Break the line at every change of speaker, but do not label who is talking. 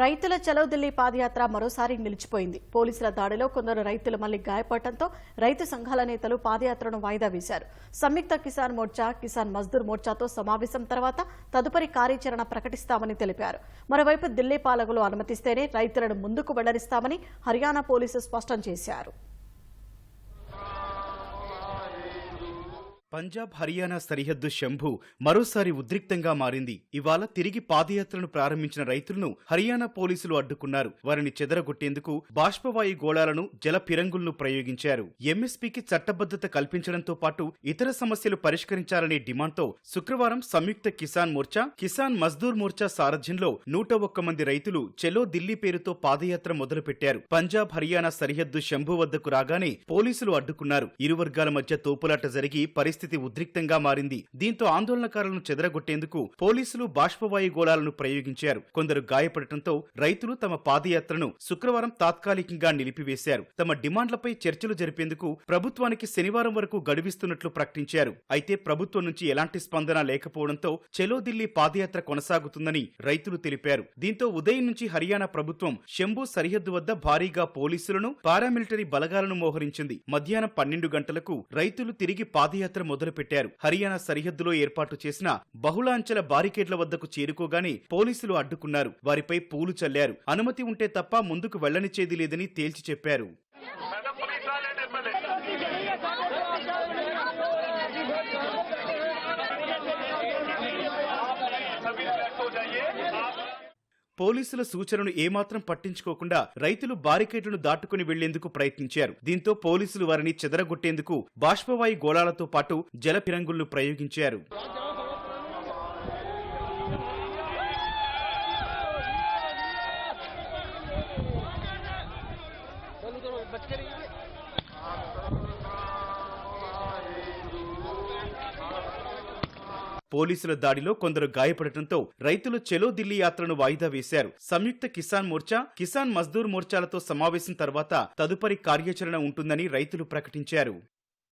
రైతుల చలో ఢిల్లీ పాదయాత్ర మరోసారి నిలిచిపోయింది. పోలీసుల దాడిలో కొందరు రైతులు మళ్ళీ గాయపడటంతో రైతు సంఘాల నేతలు పాదయాత్రను వాయిదా వేశారు. సంయుక్త కిసాన్ మోర్చా కిసాన్ మజ్దూర్ మోర్చాతో సమావేశం తర్వాత తదుపరి కార్యాచరణ ప్రకటిస్తామని తెలిపారు. మరోవైపు ఢిల్లీ పాలకులు అనుమతిస్తేనే రైతులను ముందుకు వెళ్ళరిస్తామని హర్యానా పోలీసు స్పష్టం చేశారు.
పంజాబ్ హర్యానా సరిహద్దు శంభు మరోసారి ఉద్రిక్తంగా మారింది. ఇవాళ తిరిగి పాదయాత్రను ప్రారంభించిన రైతులను హర్యానా పోలీసులు అడ్డుకున్నారు. వారిని చెదరగొట్టేందుకు బాష్పవాయు గోళాలను జల పిరంగులను ప్రయోగించారు. ఎంఎస్పీకి చట్టబద్దత కల్పించడంతో పాటు ఇతర సమస్యలు పరిష్కరించాలనే డిమాండ్తో శుక్రవారం సంయుక్త కిసాన్ మోర్చా కిసాన్ మజ్దూర్ మోర్చా సారథ్యంలో నూట ఒక్క మంది రైతులు చెలో ఢిల్లీ పేరుతో పాదయాత్ర మొదలుపెట్టారు. పంజాబ్ హర్యానా సరిహద్దు శంభు వద్దకు రాగానే పోలీసులు అడ్డుకున్నారు. ఇరు వర్గాల మధ్య తోపులాట జరిగి పరిస్థితి ఉద్రిక్తంగా మారింది. దీంతో ఆందోళనకారులను చెదరగొట్టేందుకు పోలీసులు బాష్పవాయు గోళాలను ప్రయోగించారు. కొందరు గాయపడటంతో రైతులు తమ పాదయాత్రను శుక్రవారం తాత్కాలికంగా నిలిపివేశారు. తమ డిమాండ్లపై చర్చలు జరిపేందుకు ప్రభుత్వానికి శనివారం వరకు గడువిస్తున్నట్లు ప్రకటించారు. అయితే ప్రభుత్వం నుంచి ఎలాంటి స్పందన లేకపోవడంతో చెలో ఢిల్లీ పాదయాత్ర కొనసాగుతుందని రైతులు తెలిపారు. దీంతో ఉదయం నుంచి హర్యానా ప్రభుత్వం శంభు సరిహద్దు వద్ద భారీగా పోలీసులను పారామిలిటరీ బలగాలను మోహరించింది. మధ్యాహ్నం పన్నెండు గంటలకు రైతులు తిరిగి పాదయాత్ర మొదలుపెట్టారు. హర్యానా సరిహద్దులో ఏర్పాటు చేసిన బహుళాంచెల బారికేడ్ల వద్దకు చేరుకోగానే పోలీసులు అడ్డుకున్నారు. వారిపై పూలు చల్లారు. అనుమతి ఉంటే తప్ప ముందుకు వెళ్ళనిచ్చేది లేదని తేల్చి చెప్పారు. పోలీసుల సూచనను ఏమాత్రం పట్టించుకోకుండా రైతులు బారికేడ్లను దాటుకుని వెళ్ళేందుకు ప్రయత్నించారు. దీంతో పోలీసులు వారిని చెదరగొట్టేందుకు బాష్పవాయు గోళాలతో పాటు జల ప్రయోగించారు. పోలీసుల దాడిలో కొందరు గాయపడటంతో రైతులు చెలో ఢిల్లీ యాత్రను వాయిదా వేశారు. సంయుక్త కిసాన్ మోర్చా కిసాన్ మజ్దూర్ మోర్చాలతో సమావేశం తర్వాత తదుపరి కార్యాచరణ ఉంటుందని రైతులు ప్రకటించారు.